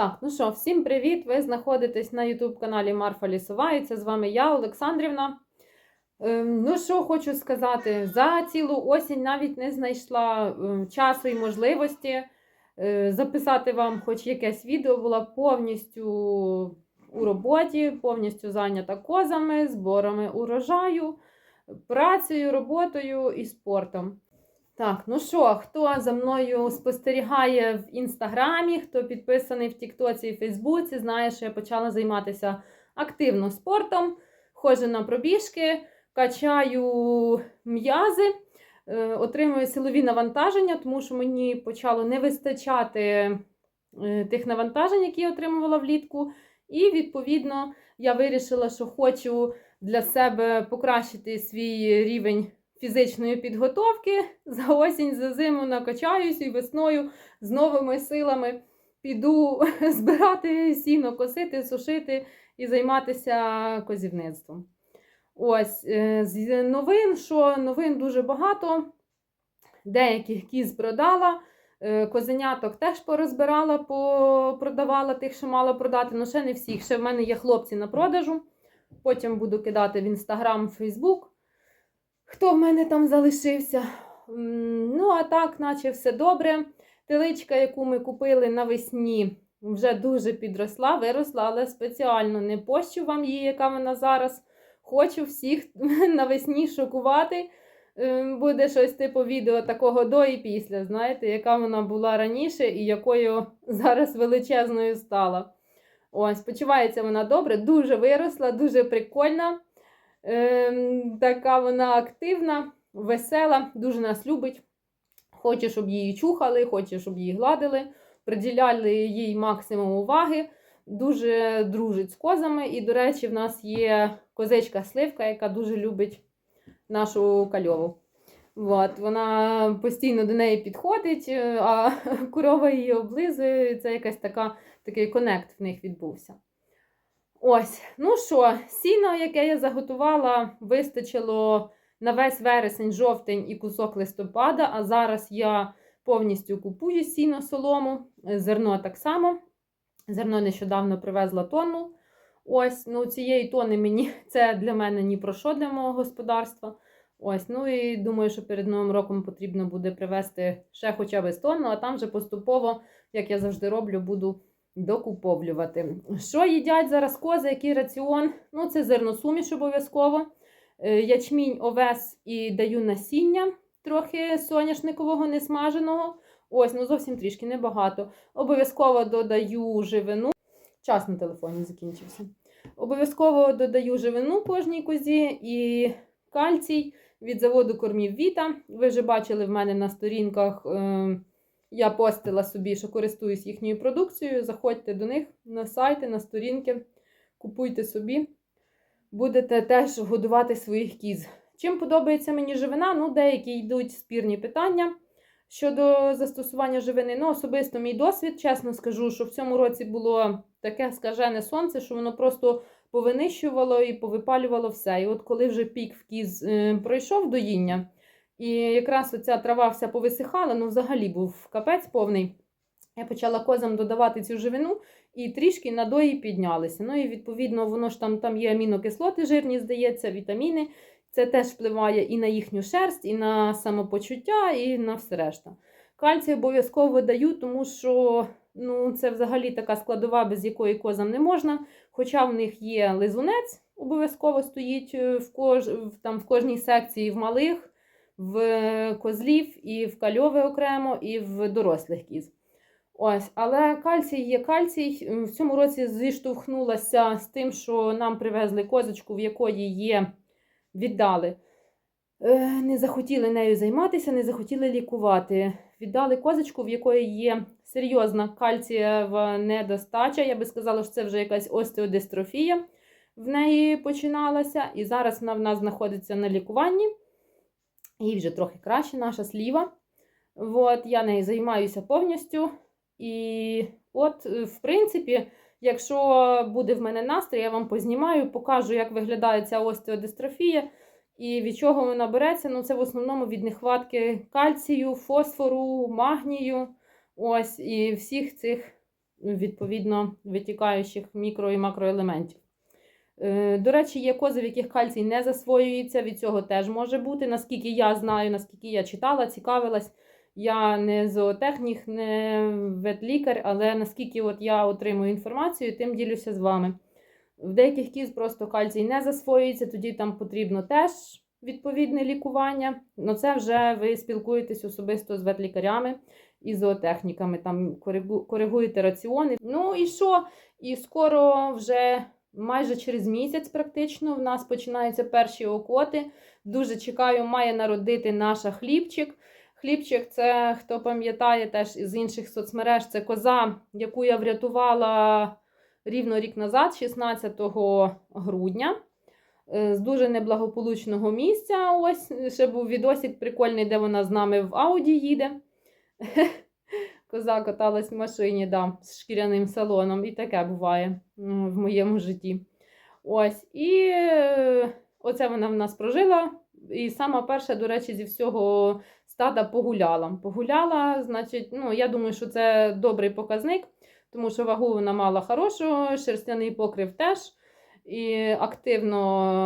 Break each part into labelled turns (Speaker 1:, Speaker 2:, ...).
Speaker 1: Так, ну що, всім привіт! Ви знаходитесь на YouTube-каналі Марфа це з вами я, Олександрівна. Ем, ну, що хочу сказати, за цілу осінь навіть не знайшла ем, часу і можливості е, записати вам хоч якесь відео, була повністю у роботі, повністю зайнята козами, зборами урожаю, працею, роботою і спортом. Так, ну що, хто за мною спостерігає в інстаграмі, хто підписаний в Тіктоці і Фейсбуці, знає, що я почала займатися активно спортом, ходжу на пробіжки, качаю м'язи, е, отримую силові навантаження, тому що мені почало не вистачати е, тих навантажень, які я отримувала влітку. І, відповідно, я вирішила, що хочу для себе покращити свій рівень фізичної підготовки. За осінь, за зиму накачаюсь і весною з новими силами піду збирати сіно, косити, сушити і займатися козівництвом. Ось, е, з новин, що новин дуже багато. Деяких кіз продала, е, козеняток теж порозбирала, продавала тих, що мала продати, але ще не всіх. Ще в мене є хлопці на продажу. Потім буду кидати в інстаграм, Фейсбук хто в мене там залишився. Ну, а так, наче все добре. Теличка, яку ми купили навесні, вже дуже підросла, виросла, але спеціально не пощу вам її, яка вона зараз. Хочу всіх навесні шокувати. Ем, буде щось типу відео такого до і після, знаєте, яка вона була раніше і якою зараз величезною стала. Ось, почувається вона добре, дуже виросла, дуже прикольна. Ем, така вона активна, весела, дуже нас любить. Хоче, щоб її чухали, хоче, щоб її гладили, приділяли їй максимум уваги. Дуже дружить з козами. І, до речі, в нас є козечка Сливка, яка дуже любить нашу кальову. От, Вона постійно до неї підходить, а корова її облизує. Це якась така, такий конект в них відбувся. Ось, ну що, сіно, яке я заготувала, вистачило на весь вересень, жовтень і кусок листопада. А зараз я повністю купую сіно солому, зерно так само. Зерно нещодавно привезла тонну. Ось, ну цієї тони мені це для мене ні про що для мого господарства. Ось, ну і думаю, що перед новим роком потрібно буде привезти ще хоча б тонну, а там вже поступово, як я завжди роблю, буду докуповлювати. Що їдять зараз кози, який раціон? Ну, це зерносуміш обов'язково. Е, ячмінь, овес і даю насіння, трохи соняшникового несмаженого. Ось, ну зовсім трішки небагато. Обов'язково додаю живину. Час на телефоні закінчився. Обов'язково додаю живину кожній козі і кальцій від заводу кормів Віта. Ви вже бачили в мене на сторінках. Е я постила собі, що користуюсь їхньою продукцією. Заходьте до них на сайти, на сторінки, купуйте собі, будете теж годувати своїх кіз. Чим подобається мені живина? Ну, деякі йдуть спірні питання щодо застосування живини. Ну, особисто мій досвід, чесно скажу, що в цьому році було таке скажене сонце, що воно просто повинищувало і повипалювало все. І от коли вже пік в кіз е, пройшов доїння. І якраз оця трава вся повисихала, ну взагалі був капець повний. Я почала козам додавати цю живину і трішки надої піднялися. Ну і відповідно, воно ж там там є амінокислоти жирні, здається, вітаміни. Це теж впливає і на їхню шерсть, і на самопочуття, і на все решта. Кальцій обов'язково даю, тому що ну, це взагалі така складова, без якої козам не можна. Хоча в них є лизунець, обов'язково стоїть в кож, там, в кожній секції в малих в козлів, і в кальови окремо, і в дорослих кіз. Ось, Але кальцій є кальцій. В цьому році зіштовхнулася з тим, що нам привезли козочку, в якої є віддали. Е, не захотіли нею займатися, не захотіли лікувати. Віддали козочку, в якої є серйозна кальцієва недостача. Я би сказала, що це вже якась остеодистрофія в неї починалася. І зараз вона в нас знаходиться на лікуванні. Їй вже трохи краще наша сліва. От, Я нею займаюся повністю. І от, е, в принципі, якщо буде в мене настрій, я вам познімаю, покажу, як виглядає ця остеодистрофія і від чого вона береться. Ну, Це в основному від нехватки кальцію, фосфору, магнію. Ось, І всіх цих відповідно витікаючих мікро і макроелементів. Е, До речі, є кози, в яких кальцій не засвоюється, від цього теж може бути. Наскільки я знаю, наскільки я читала, цікавилась. Я не зоотехнік, не ветлікар, але наскільки от я отримую інформацію, тим ділюся з вами. В деяких кіз просто кальцій не засвоюється, тоді там потрібно теж відповідне лікування. Ну це вже ви спілкуєтесь особисто з ветлікарями і зоотехніками, там коригуєте раціони. Ну і що? І скоро вже майже через місяць, практично, в нас починаються перші окоти. Дуже чекаю, має народити наша хлібчик. Хлібчик, це хто пам'ятає теж із інших соцмереж, це коза, яку я врятувала рівно рік назад, 16 грудня. е, З дуже неблагополучного місця. Ось ще був відосик прикольний, де вона з нами в Ауді їде. Коза каталась в машині, да, з шкіряним салоном. І таке буває в моєму житті. Ось. І е, оце вона в нас прожила. І сама перша, до речі, зі всього стада погуляла. Погуляла, значить, ну, я думаю, що це добрий показник, тому що вагу вона мала хорошу, шерстяний покрив теж. І активно,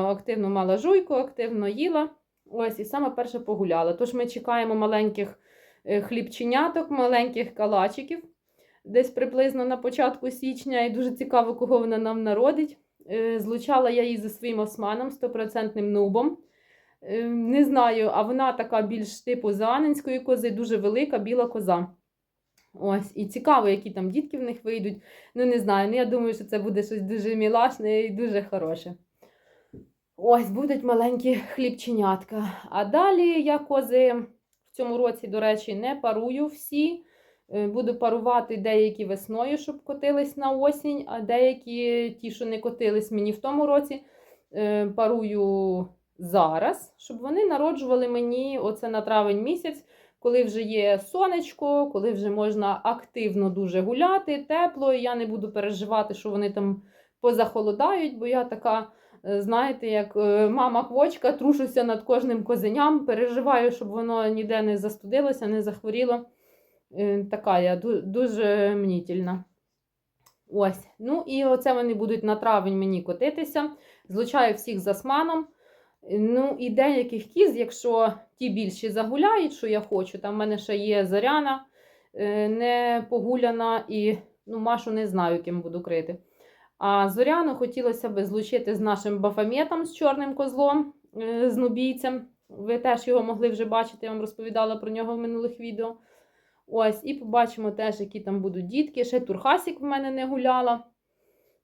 Speaker 1: активно мала жуйку, активно їла. Ось, і саме перше погуляла. Тож ми чекаємо маленьких хлібченяток, маленьких калачиків, десь приблизно на початку січня, і дуже цікаво, кого вона нам народить. Е, Злучала я її зі своїм османом, стопроцентним нубом. Е, Не знаю, а вона така більш типу зааненської кози, дуже велика біла коза. Ось, і цікаво, які там дітки в них вийдуть. Ну, не знаю, ну я думаю, що це буде щось дуже мілашне і дуже хороше. Ось, будуть маленькі хлібченятка. А далі я кози цьому році, до речі, не парую всі. Е, Буду парувати деякі весною, щоб котились на осінь, а деякі ті, що не котились мені в тому році, е, парую зараз, щоб вони народжували мені оце на травень місяць, коли вже є сонечко, коли вже можна активно дуже гуляти, тепло, і я не буду переживати, що вони там позахолодають, бо я така, знаєте, як е, мама квочка, трушуся над кожним козеням, переживаю, щоб воно ніде не застудилося, не захворіло. Е, Така я дуже мнітільна. Ось. Ну і оце вони будуть на травень мені котитися. Злучаю всіх з османом. Ну, і деяких кіз, якщо ті більші загуляють, що я хочу, там в мене ще є зоряна, е, не погуляна, і ну, Машу не знаю, ким буду крити. А зоряну хотілося б злучити з нашим бафаметом, з чорним козлом, е, з нубійцем. Ви теж його могли вже бачити, я вам розповідала про нього в минулих відео. Ось, і побачимо теж, які там будуть дітки. Ще Турхасік в мене не гуляла.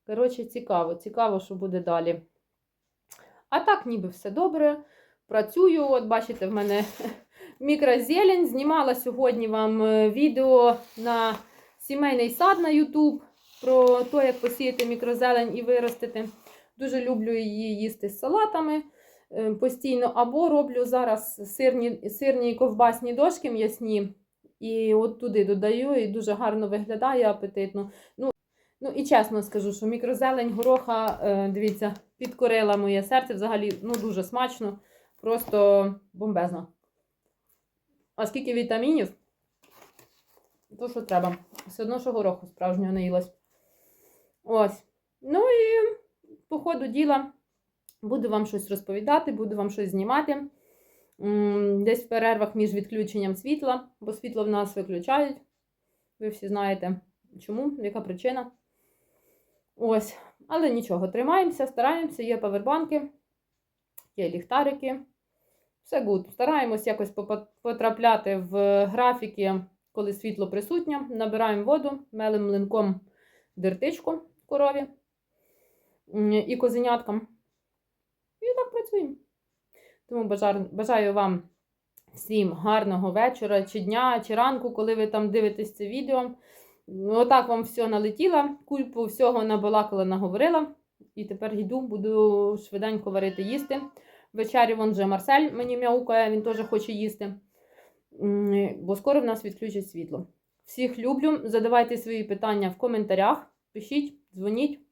Speaker 1: Коротше, цікаво, цікаво, що буде далі. А так, ніби все добре. Працюю. От бачите, в мене мікрозелень. Знімала сьогодні вам е, відео на сімейний сад на YouTube про те, як посіяти мікрозелень і виростити. Дуже люблю її їсти з салатами е, постійно. Або роблю зараз сирні, сирні ковбасні дошки м'ясні. І от туди додаю, і дуже гарно виглядає апетитно. Ну, ну і чесно скажу, що мікрозелень гороха, е, дивіться, підкорила моє серце. Взагалі ну, дуже смачно, просто бомбезно. А скільки вітамінів? То, що треба. Все одно, що гороху справжнього не їлось. Ось. Ну і по ходу діла буду вам щось розповідати, буду вам щось знімати. Десь в перервах між відключенням світла, бо світло в нас виключають. Ви всі знаєте, чому, яка причина. Ось. Але нічого, тримаємося, стараємося, є павербанки, є ліхтарики. Все гуд. Стараємось якось потрапляти в графіки, коли світло присутнє. Набираємо воду, мелим млинком дертичку корові і козеняткам. І так працюємо. Тому бажаю, вам всім гарного вечора, чи дня, чи ранку, коли ви там дивитесь це відео. Отак вам все налетіла, кульпу всього набалакала, наговорила. І тепер йду, буду швиденько варити їсти. Вечері вон вже Марсель мені м'яукає, він теж хоче їсти. Бо скоро в нас відключать світло. Всіх люблю. Задавайте свої питання в коментарях, пишіть, дзвоніть.